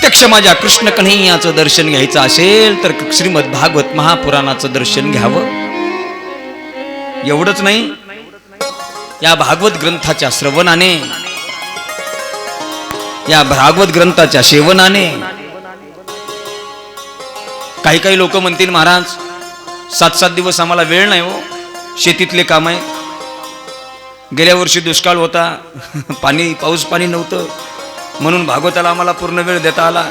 प्रत्यक्ष माझ्या कृष्ण कन्हैयाचं दर्शन घ्यायचं असेल तर श्रीमद भागवत महापुराणाचं दर्शन घ्यावं. एवढंच नाही या भागवत ग्रंथाच्या श्रवणाने या भागवत ग्रंथाच्या सेवनाने काही काही लोक म्हणतील महाराज सात सात दिवस आम्हाला वेळ नाही हो शेतीतले काम आहे. गेल्या वर्षी दुष्काळ होता पाणी पाऊस पाणी नव्हतं. म्हणून भागवताला आम्हाला पूर्ण वेळ देता आला.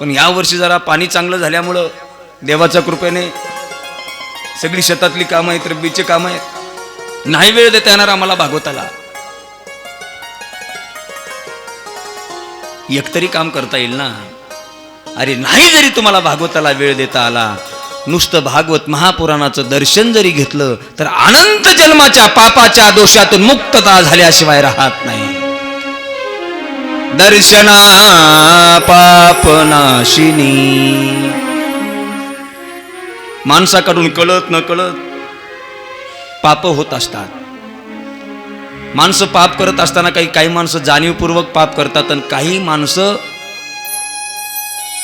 पण या वर्षी जरा पाणी चांगलं झाल्यामुळं देवाच्या कृपेने सगळी शेतातली कामं आहेत रब्बीचे कामं आहेत. नाही वेळ देता येणार आम्हाला भागवताला. एकतरी काम करता येईल ना? अरे नाही जरी तुम्हाला भागवताला वेळ देता आला नुसतं भागवत महापुराणाचं दर्शन जरी घेतलं तर अनंत जन्माच्या पापाच्या दोषातून मुक्तता झाल्याशिवाय राहत नाही. दर्शना पापनाशिनी माणसाकडून कळत न कळत पाप होत असतात. माणसं पाप करत असताना काही काही माणसं जाणीवपूर्वक पाप करतात आणि काही माणसं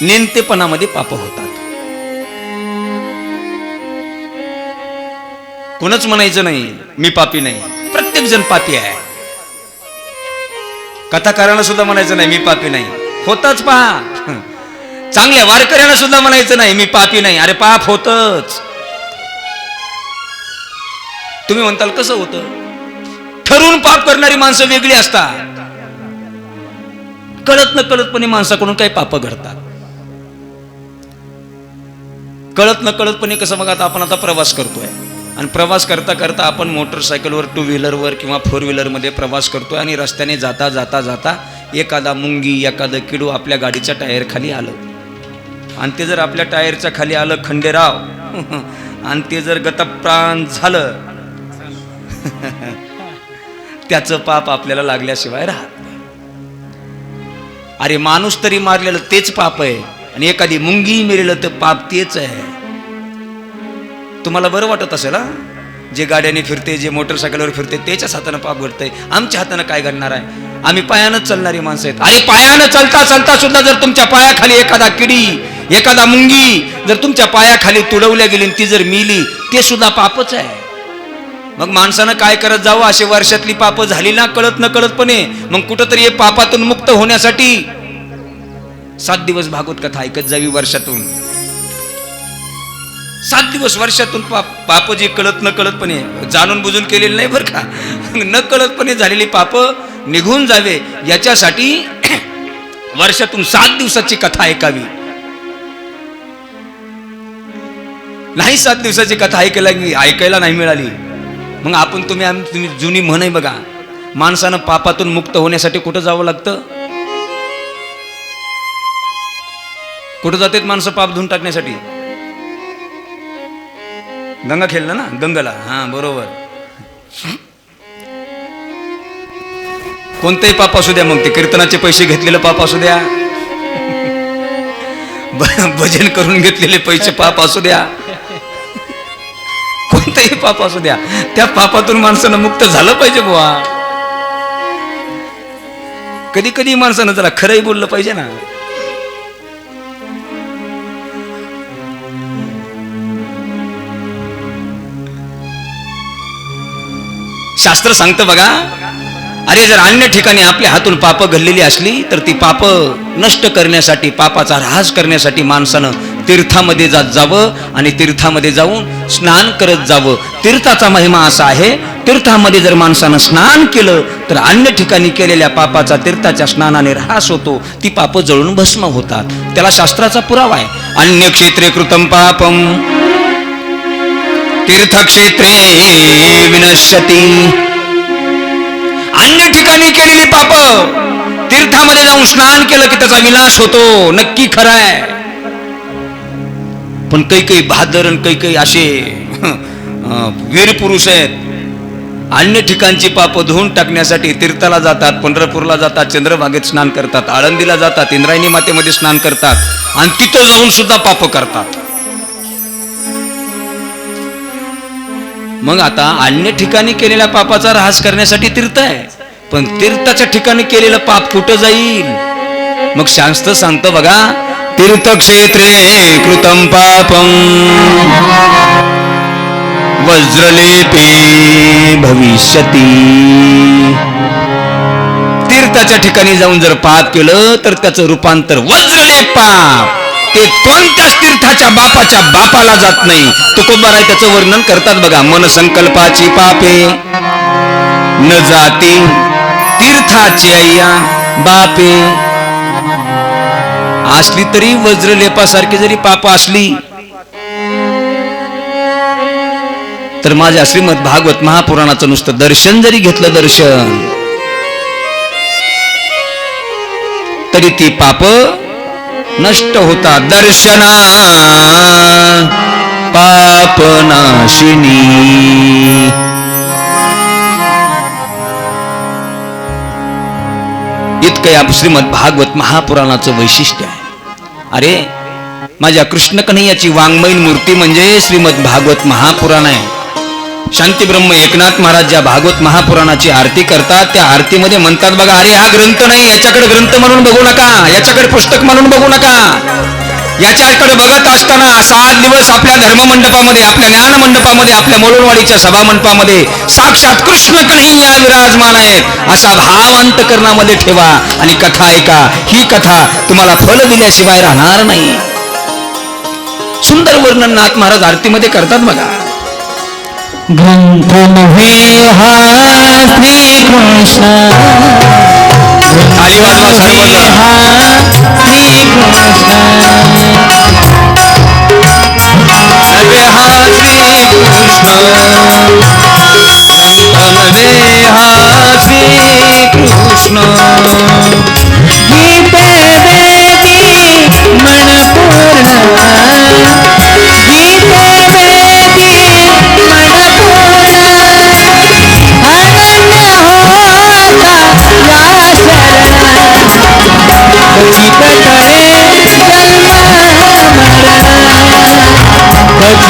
नेमतेपणामध्ये पाप होतात. कोणच म्हणायचं नाही मी पापी नाही. प्रत्येक जण पापी आहे. कथाकारांना सुद्धा म्हणायचं नाही मी पापी नाही. होतच पहा. चांगल्या वारकऱ्यांना सुद्धा म्हणायचं नाही मी पापी नाही. अरे पाप होतच. तुम्ही म्हणताल कसं होतं? ठरवून पाप करणारी माणसं वेगळी असतात. कळत न कळतपणे माणसाकडून काही पाप घडतात. कळत न कळतपणे कसं बघा आता आपण आता प्रवास करतोय. आणि प्रवास करता करता आपण मोटरसायकलवर टू व्हीलरवर किंवा फोर व्हीलरमध्ये प्रवास करतो आणि रस्त्याने जाता जाता जाता एखादा मुंगी एखादं किडू आपल्या गाडीच्या टायरखाली आलं. आणि ते जर आपल्या टायरच्या खाली आलं खंडेराव. आणि ते जर गतप्राण झालं त्याचं पाप आपल्याला लागल्याशिवाय राहत अरे माणूस तरी मारलेलं तेच पाप आहे आणि एखादी मुंगी मेलेलं तर पाप तेच आहे. तुम्हाला बरं वाटत असेल हा? जे गाड्याने फिरते जे मोटरसायकलवर फिरते त्याच्याच हातानं पाप घडतंय. आमच्या हातानं काय घडणार आहे? आम्ही पायानं चालणारी माणसं आहेत. आणि पायानं चालता चालता सुद्धा जर तुमच्या पायाखाली एखादा किडी एखादा मुंगी जर तुमच्या पायाखाली तुडवल्या गेली आणि ती जर मिली ते सुद्धा पापच आहे. मग माणसानं काय करत जावं? अशी वर्षातली पाप झाली ना कळत न कळतपणे मग कुठंतरी हे पापातून मुक्त होण्यासाठी सात दिवस भागवत कथा ऐकत जावी वर्षातून. सात दिवस वर्षातून पाप पाप जे कळत न कळतपणे जाणून बुजून केलेले नाही बरं का. न कळतपणे झालेली पाप निघून जावे याच्यासाठी वर्षातून सात दिवसाची कथा ऐकावी. नाही सात दिवसाची कथा ऐकायला ऐकायला नाही मिळाली. मग आपण तुम्ही आम- तुम्ही जुनी म्हण आहे बघा. माणसानं पापातून मुक्त होण्यासाठी कुठं जावं लागतं? कुठं जातात माणसं पाप धुवून टाकण्यासाठी? गंगा खेळला ना? दंगला. हा बरोबर. कोणतंही पाप असू द्या मग ते कीर्तनाचे पैसे घेतलेलं पाप असू द्या. भजन करून घेतलेले पैसे पाप असू द्या. कोणतंही पाप असू द्या. त्या पापातून माणसानं मुक्त झालं पाहिजे बुवा. कधी कधी माणसानं जरा खरंही बोललं पाहिजे ना. शास्त्र सांगतं बघा. अरे जर अन्य ठिकाणी आपल्या हातून पाप घडलेली असली तर ती पाप नष्ट करण्यासाठी पापाचा ऱ्हास करण्यासाठी माणसानं तीर्थामध्ये जात जावं आणि तीर्थामध्ये जाऊन स्नान करत जावं. तीर्थाचा महिमा असा आहे तीर्थामध्ये जर माणसानं स्नान केलं तर अन्य ठिकाणी केलेल्या पापाचा तीर्थाच्या स्नानाने ऱ्हास होतो. ती पाप जळून भस्म होतात. त्याला शास्त्राचा पुरावा आहे. अन्य क्षेत्रे कृतम पापम. तीर्थक्षेत्रे विनश्यती। अन्य ठिकाणी केलेली पाप तीर्थामध्ये जाऊन स्नान केलं की त्याचा विनाश होतो नक्की खरं आहे. पण काही काही बहादर आणि काही काही असे वीर पुरुष आहेत. अन्य ठिकाणची पाप धुवून टाकण्यासाठी तीर्थाला जातात पंढरपूरला जातात चंद्रभागेत स्नान करतात आळंदीला जातात इंद्रायणी मातेमध्ये स्नान करतात आणि तिथं जाऊन सुद्धा पाप करतात. मग आता अन्य ठिकाणी केलेल्या पापाचा ऱ्हास करण्यासाठी तीर्थ आहे. पण तीर्थाच्या ठिकाणी केलेलं पाप कुठं जाईल? मग शास्त्र सांगतो बघा तीर्थक्षेत्रे कृतम पापम वज्रलेपी भविष्यती. तीर्थाच्या ठिकाणी जाऊन जर पाप केलं तर त्याचं रूपांतर वज्रलेप पाप. ते कोणत्याच तीर्थाच्या बापाच्या बापाला जात नाही? तुकोबाराय त्याचं वर्णन करतात बघा. मन संकल्पाची पापे. न जाती तीर्थाची अय्या बापे. असली तरी वज्रलेपासारखी जरी पाप असली तर माझ्या श्रीमद भागवत महापुराणाचं नुसतं दर्शन जरी घेतलं दर्शन तरी ती पाप नष्ट होता दर्शना. पापनाशिनी इतकं या श्रीमद भागवत महापुराणाचं वैशिष्ट्य आहे. अरे माझ्या कृष्ण वाङ्मयीन मूर्ती म्हणजे श्रीमद भागवत महापुराण आहे. शांती ब्रह्म एकनाथ महाराज ज्या भागवत महापुराणाची आरती करतात त्या आरतीमध्ये म्हणतात बघा अरे हा ग्रंथ नाही याच्याकडे ग्रंथ म्हणून बघू नका याच्याकडे पुस्तक म्हणून बघू नका. याच्याकडे बघत असताना सात दिवस आपल्या धर्ममंडपामध्ये आपल्या ज्ञान मंडपामध्ये आपल्या मोलवाडीच्या सभा मंडपामध्ये साक्षात कृष्ण कन्हैया विराजमान आहेत. असा भाव अंतकरणामध्ये ठेवा आणि कथा ऐका. ही कथा तुम्हाला फल दिल्याशिवाय राहणार नाही. सुंदर वर्णन नाथ महाराज आरतीमध्ये करतात बघा. ग्रंथ नव्हे हा श्रीकृष्ण ताली वाजवा सर्वजण.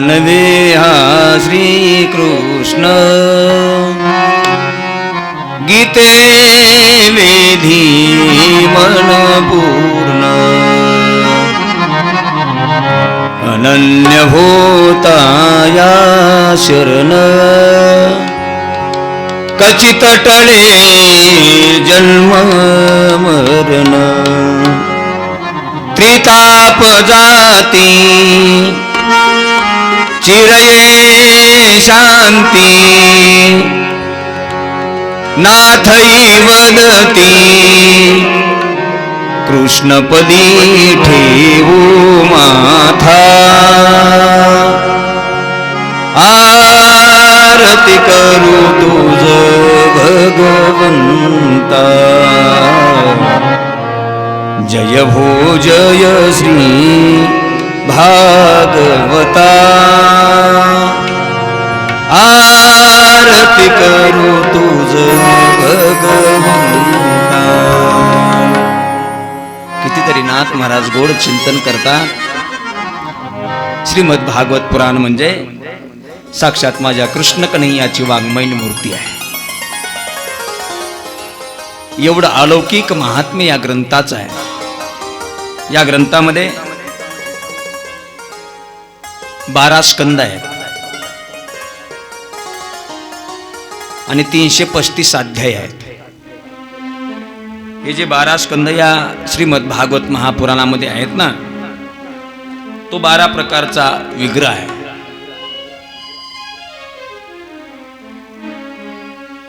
ग्रंथ नवे हा श्रीकृष्ण. गीते वेधी मन पूर्ण अनन्य होता या शरण. कचित टळे जन्म मरण. त्रिताप जाती चिरये शांती नाथई वदती कृष्णपदी ठेवू माथा आरती करू तुझ भगवंता जय भो जय श्री भागवता आरती करू तुझ भगवंता. कितीतरी नाथ महाराज गोड चिंतन करता श्रीमद भागवत पुराण म्हणजे साक्षात माझ्या कृष्ण कन्हैयाची वाङ्मयीन मूर्ती आहे. एवढं अलौकिक महात्म्य या ग्रंथाचं आहे. या ग्रंथामध्ये बारा स्कंद आहेत. आणि तीनशे पस्तीस अध्याय आहेत. हे जे बारा स्कंद या श्रीमद भागवत महापुराणामध्ये आहेत ना तो बारा प्रकारचा विग्रह आहे.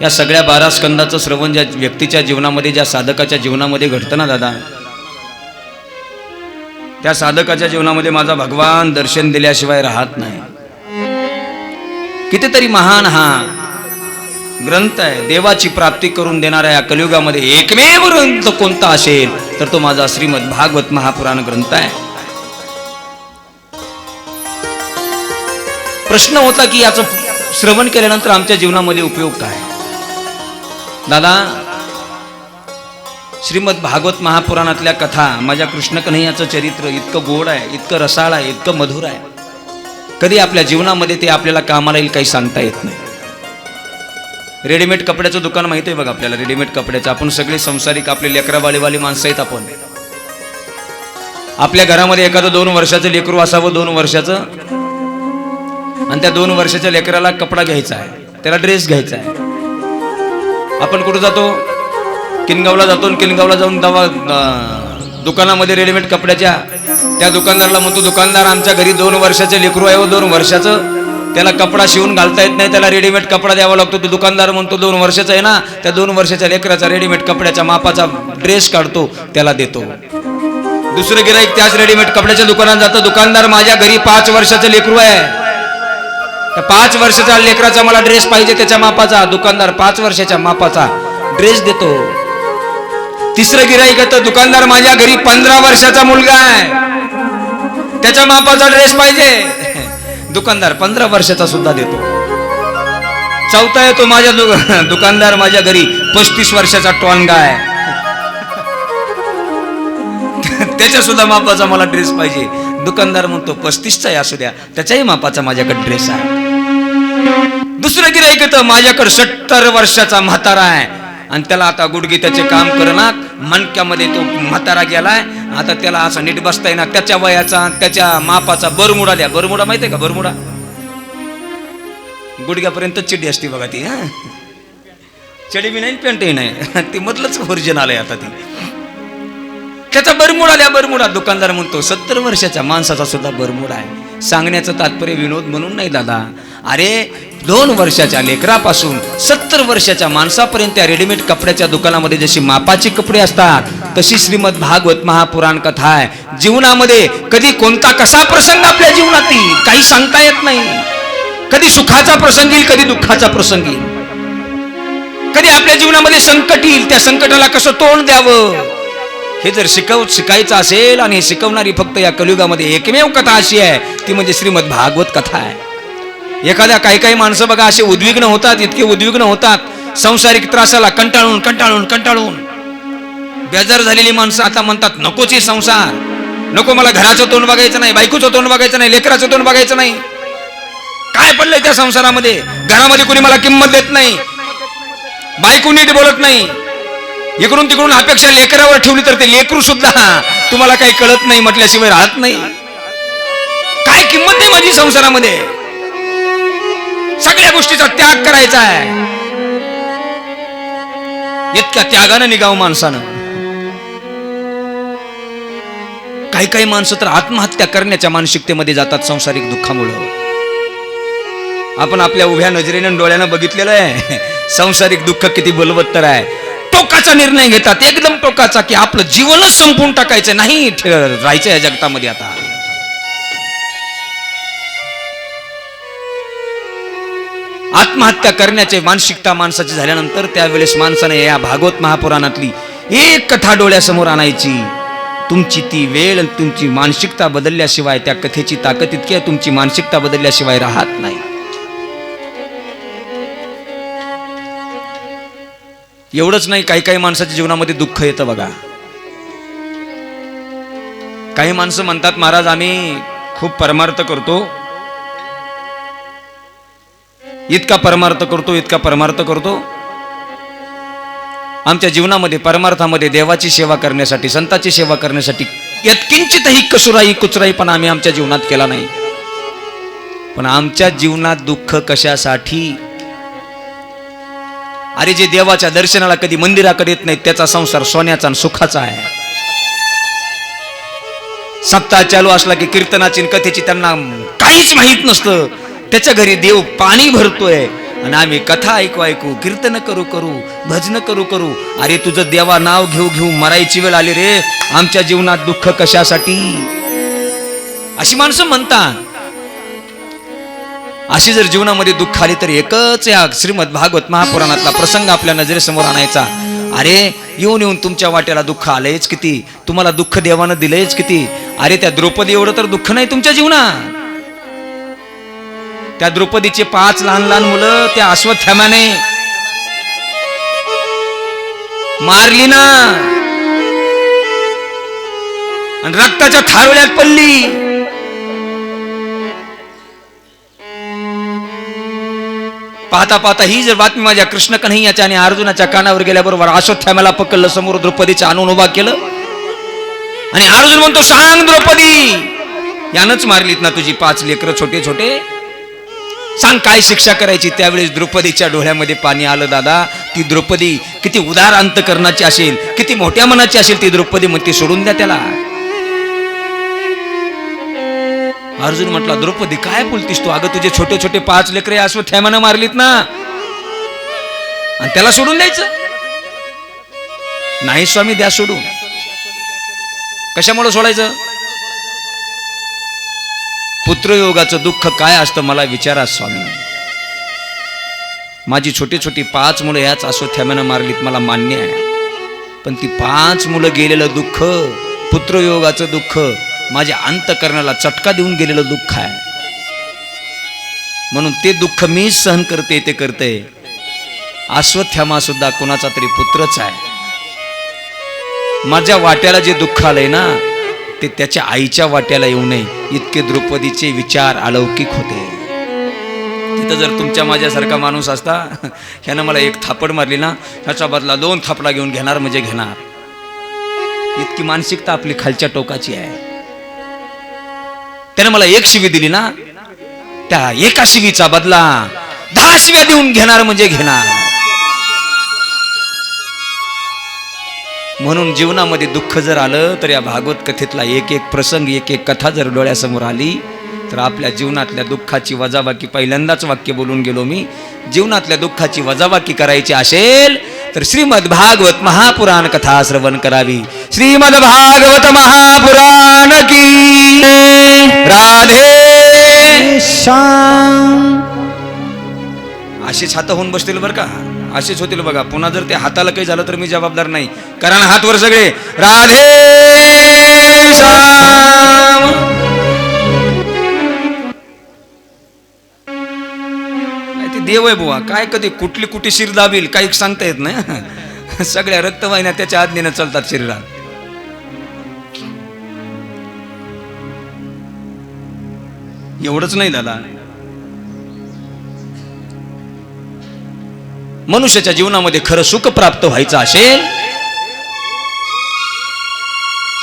या सगळ्या बारा स्कंदाचं श्रवण ज्या व्यक्तीच्या जीवनामध्ये ज्या साधकाच्या जीवनामध्ये घडतं ना दादा त्या साधकाच्या जीवनामध्ये माझा भगवान दर्शन दिल्याशिवाय राहत नाही. कितीतरी महान हा ग्रंथ आहे. देवाची प्राप्ती करून देणाऱ्या या कलियुगामध्ये एकमेव ग्रंथ कोणता असेल तर तो माझा श्रीमद भागवत महापुराण ग्रंथ आहे. प्रश्न होता की याचं श्रवण केल्यानंतर आमच्या जीवनामध्ये उपयोग काय? दादा श्रीमद भागवत महापुराणातल्या कथा माझ्या कृष्णकन्हैयाचं चरित्र इतकं गोड आहे इतकं रसाळ आहे इतकं मधुर आहे. कधी आपल्या जीवनामध्ये ते आपल्याला कामाला येईल काही सांगता येत नाही. रेडीमेड कपड्याचं दुकान माहिती आहे बघा आपल्याला रेडीमेड कपड्याचं. आपण सगळे संसारिक आपले लेकरावालीवाली माणसं आहेत आपण. आपल्या घरामध्ये एखादं दोन वर्षाचं लेकरू असावं दोन वर्षाचं. आणि त्या दोन वर्षाच्या लेकराला कपडा घ्यायचा आहे त्याला ड्रेस घ्यायचा आहे. आपण कुठं जातो? किनगावला जातो आणि किनगावला जाऊन दवा दुकानामध्ये रेडीमेड कपड्याच्या त्या दुकानदाराला म्हणतो दुकानदार आमच्या घरी दोन वर्षाचे लेकरू आहे व दोन वर्षाचं. त्याला कपडा शिवून घालता येत नाही त्याला रेडीमेड कपडा द्यावा लागतो. तो दुकानदार म्हणतो दोन वर्षाचा आहे ना त्या दोन वर्षाच्या लेकराचा रेडीमेड कपड्याच्या मापाचा ड्रेस काढतो त्याला देतो. दुसरं गिराईक त्याच रेडीमेड कपड्याच्या दुकानात जातं. दुकानदार माझ्या घरी पाच वर्षाचं लेकरू आहे. त्या पाच वर्षाच्या लेकराचा मला ड्रेस पाहिजे त्याच्या मापाचा. दुकानदार पाच वर्षाच्या मापाचा ड्रेस देतो. तिसरं गिराईक येतं. दुकानदार माझ्या घरी पंधरा वर्षाचा मुलगा आहे. त्याच्या मापाचा ड्रेस पाहिजे. दुकानदार पंधरा वर्षाचा सुद्धा देतो. चौथा येतो माझ्या दु- दुकानदार माझ्या घरी पस्तीस वर्षाचा टॉनगा आहे. त्याच्या सुद्धा मापाचा मला ड्रेस पाहिजे. दुकानदार म्हणतो पस्तीसचा असू द्या. त्याच्याही मापाचा माझ्याकडे ड्रेस आहे. दुसरं गिराईक येतं. माझ्याकडे सत्तर वर्षाचा म्हातारा आहे. आणि त्याला आता गुडघे त्याचे काम करणार. मणक्यामध्ये तो म्हातारा गेलाय. आता त्याला असं नीट बसता येणार त्याच्या वयाचा त्याच्या मापाचा बरमुडा द्या. बरमुडा माहिती आहे का बरमुडा? गुडघ्यापर्यंत चिडी असते बघा ती हा. चडी बी नाही पेंटही नाही. ती मधलंच ओरिजिनल आहे आता ती. त्याचा बरमुडा द्या बरमुडा. दुकानदार म्हणतो सत्तर वर्षाच्या माणसाचा सुद्धा बरमुडा आहे. सांगण्याचं तात्पर्य विनोद म्हणून नाही दादा. अरे दोन वर्षाच्या लेकरापासून सत्तर वर्षाच्या माणसापर्यंत त्या रेडीमेड कपड्याच्या दुकानामध्ये जशी मापाचे कपडे असतात तशी श्रीमद भागवत महापुराण कथा आहे. जीवनामध्ये कधी कोणता कसा प्रसंग आपल्या जीवनात येईल काही सांगता येत नाही. कधी सुखाचा प्रसंग येईल कधी दुःखाचा प्रसंग येईल. कधी आपल्या जीवनामध्ये संकट येईल त्या संकटाला कसं तोंड द्यावं? हे जर शिकव शिकायचं असेल आणि हे शिकवणारी फक्त या कलियुगामध्ये एकमेव कथा अशी आहे ती म्हणजे श्रीमद भागवत कथा आहे. एखाद्या काही काही माणसं बघा असे उद्विग्न होतात इतके उद्विग्न होतात. संसारिक त्रासाला कंटाळून कंटाळून कंटाळून. बेजार झालेली माणसं आता म्हणतात नकोच हे संसार. नको मला घराचं तोंड बघायचं नाही बायकोचं तोंड बघायचं नाही लेकराचं तोंड बघायचं नाही. काय पडलंय त्या संसारामध्ये? घरामध्ये कोणी मला किंमत देत नाही. बायको नीट बोलत नाही. इकडून तिकडून अपेक्षा लेकरावर ठेवली तर ते लेकरू सुद्धा तुम्हाला काही कळत नाही म्हटल्याशिवाय राहत नाही. काय किंमत नाही माझी संसारामध्ये? सगळ्या गोष्टीचा त्याग करायचा आहे. इतक्या त्यागानं निघाव माणसानं. काही काही माणसं तर आत्महत्या करण्याच्या मानसिकतेमध्ये जातात संसारिक दुःखामुळं. आपण आपल्या उभ्या नजरेनं डोळ्यानं बघितलेलं आहे. संसारिक दुःख किती बलवत्तर आहे. टोकाचा निर्णय घेतात. एकदम टोकाचा की आपलं जीवनच संपून टाकायचं नाही. राहायचं या जगतामध्ये आता. आत्महत्या करण्याचे मानसिकता माणसाची झाल्यानंतर त्यावेळेस माणसाने या भागवत महापुराणातली एक कथा डोळ्यासमोर आणायची. तुमची ती वेळ तुमची मानसिकता बदलल्याशिवाय त्या कथेची ताकद इतकी आहे तुमची मानसिकता बदलल्याशिवाय राहत नाही. एवढंच नाही काही काही माणसाच्या जीवनामध्ये दुःख येतं बघा. काही माणसं म्हणतात महाराज आम्ही खूप परमार्थ करतो इतका परमार्थ करतो इतका परमार्थ करतो. आमच्या जीवनामध्ये परमार्थामध्ये देवाची सेवा करण्यासाठी संताची सेवा करण्यासाठी यत्किंचितही कसुराई कुचराई पण आम्ही आमच्या जीवनात केला नाही. पण आमच्या जीवनात दुःख कशासाठी? अरे जे देवाच्या दर्शनाला कधी मंदिराकडे येत नाही त्याचा संसार सोन्याचा आणि सुखाचा आहे. सप्ताह चालू असला की कीर्तनाची कथेची त्यांना काहीच माहीत नसतं. त्याच्या घरी देव पाणी भरतोय. आणि आम्ही कथा ऐकू ऐकू कीर्तन करू करू भजन करू करू. अरे तुझं देवा नाव घेऊ घेऊ मरायची वेळ आली रे. आमच्या जीवनात दुःख कशासाठी? अशी माणसं म्हणतात. अशी जर जीवनामध्ये दुःख आली तर एकच या श्रीमद भागवत महापुराणातला प्रसंग आपल्या नजरेसमोर आणायचा. अरे येऊन येऊन तुमच्या वाट्याला दुःख आलंयच किती? तुम्हाला दुःख देवानं दिलंयच किती? अरे त्या द्रौपदी एवढं तर दुःख नाही तुमच्या जीवनात. त्या द्रौपदीचे पाच लहान लहान मुलं त्या अश्वत्थामाने मारली ना. आणि रक्ताच्या थारोळ्यात पडली. पाहता पाहता ही जर बातमी माझ्या कृष्ण कन्हैयाच्या आणि अर्जुनाच्या कानावर गेल्याबरोबर अश्वत्थामाला पकडलं समोर द्रौपदीचा आणून उभा केलं. आणि अर्जुन म्हणतो सांग द्रौपदी. यानंच मारलीत ना तुझी पाच लेकरं छोटे छोटे सांग काय शिक्षा करायची? त्यावेळेस द्रौपदीच्या डोळ्यामध्ये पाणी आलं दादा. ती द्रौपदी किती उदार अंतकरणाची असेल किती मोठ्या मनाची असेल ती द्रौपदी म्हणते सोडून द्या त्याला. अर्जुन म्हटला द्रौपदी काय बोलतीस तू? अगं तुझे छोटे छोटे पाच लेकरे अश्वत्थामानं मारलीत ना. आणि त्याला सोडून द्यायचं? नाही स्वामी द्या सोडून. कशामुळे सोडायचं? पुत्रयोगाचं दुःख काय असतं मला विचारा स्वामी. माझी छोटी छोटी पाच मुलं याच अश्वत्थाम्यानं मारलीत मला मान्य आहे. पण ती पाच मुलं गेलेलं दुःख पुत्रयोगाचं दुःख माझ्या अंतकरणाला चटका देऊन गेलेलं दुःख आहे. म्हणून ते दुःख मी सहन करते ते करते. अश्वत्थामा सुद्धा कोणाचा तरी पुत्रच आहे. माझ्या वाट्याला जे दुःख आलंय ना ते त्याच्या आईच्या वाट्याला येऊ नये. इतके द्रौपदीचे विचार अलौकिक होते. तिथं जर तुमच्या माझ्यासारखा माणूस असता ह्यानं मला एक थापड मारली ना ह्याचा बदला दोन थापडा घेऊन घेणार म्हणजे घेणार. इतकी मानसिकता आपली खालच्या टोकाची आहे. त्याने मला एक शिवी दिली ना त्या एका शिवीचा बदला दहा शिव्या देऊन घेणार म्हणजे घेणार. म्हणून जीवनामध्ये दुःख जर आलं तर या भागवत कथेतला एक एक प्रसंग एक एक कथा जर डोळ्यासमोर आली तर आपल्या जीवनातल्या दुःखाची वजाबाकी पहिल्यांदाच वाक्य बोलून गेलो मी जीवनातल्या दुःखाची वजाबाकी करायची असेल तर श्रीमद भागवत महापुराण कथा श्रवण करावी. श्रीमद भागवत महापुराण की राधे! श्याम! असेच हात होऊन बसतील बरं का? असेच होतील बघा. पुन्हा जर ते हाताला काही झालं तर मी जबाबदार नाही. कारण हात वर सगळे राधे श्याम. नाही, ते देव आहे बुवा. काय कधी कुठली कुठे शिर दाबील काही सांगता येत नाही सगळ्या रक्तवाहिन्या त्याच्या आज्ञेनं चालतात शरीरात. एवढंच नाही झाला मनुष्याच्या जीवनामध्ये खरं सुख प्राप्त व्हायचं असेल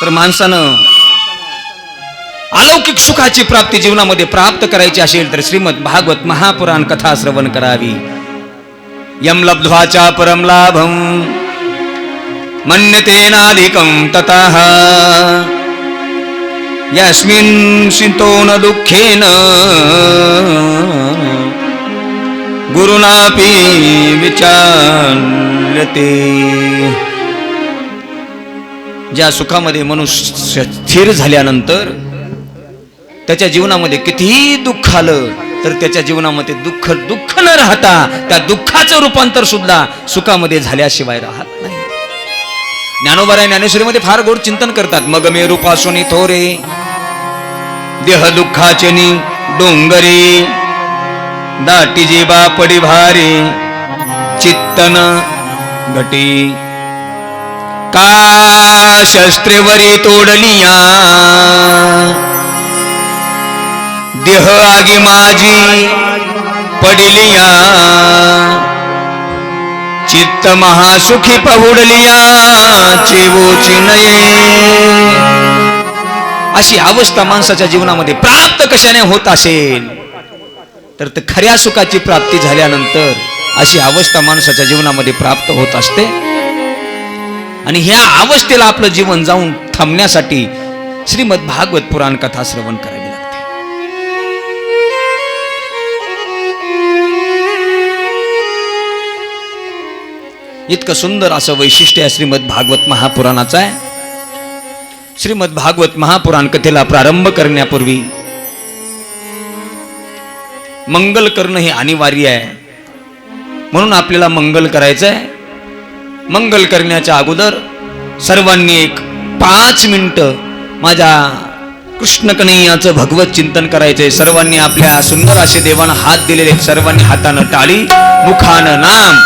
तर माणसानं अलौकिक सुखाची प्राप्ती जीवनामध्ये प्राप्त करायची असेल तर श्रीमद भागवत महापुराण कथा श्रवण करावी. यम लब्ध्वाचा परम लाभम मन्यतेनाधिकं ततः। यस्मिन् शितो न दुःखेन। गुरुनापी विचारते. ज्या सुखामध्ये मनुष्य स्थिर झाल्यानंतर त्याच्या जीवनामध्ये कितीही दुःख आलं तर त्याच्या जीवनामध्ये दुःख दुःख न राहता त्या दुःखाचं रूपांतर सुद्धा सुखामध्ये झाल्याशिवाय राहत नाही. ज्ञानोबाराय ज्ञानेश्वरीमध्ये फार गोड चिंतन करतात. मग मे रूपासुनी थोरे देह दुःखाचे डोंगरी. दाटी जीवा बापडी भारी चित्तन घटी का शस्त्रेवरी तोडलिया देह आगी माझी पडिलिया. चित्त महासुखी पहुडलिया चिवोची नये. अशी अवस्था माणसाच्या जीवनामध्ये प्राप्त कशाने होत असेल? तर ते खऱ्या सुखाची प्राप्ती झाल्यानंतर अशी अवस्था माणसाच्या जीवनामध्ये प्राप्त होत असते. आणि ह्या अवस्थेला आपलं जीवन जाऊन थांबण्यासाठी श्रीमद भागवत पुराण कथा श्रवण करावी लागते. इतकं सुंदर असं वैशिष्ट्य आहे श्रीमद भागवत महापुराणाचं आहे. श्रीमद भागवत महापुराण कथेला प्रारंभ करण्यापूर्वी मंगल करणं हे अनिवार्य आहे. म्हणून आपल्याला मंगल करायचं आहे मंगल करण्याच्या अगोदर सर्वांनी एक पाच मिनटं माझ्या कृष्णकनैयाचं भगवत चिंतन करायचंय. सर्वांनी आपल्या सुंदर असे देवानं हात दिलेले सर्वांनी हातानं टाळी मुखानं नाम.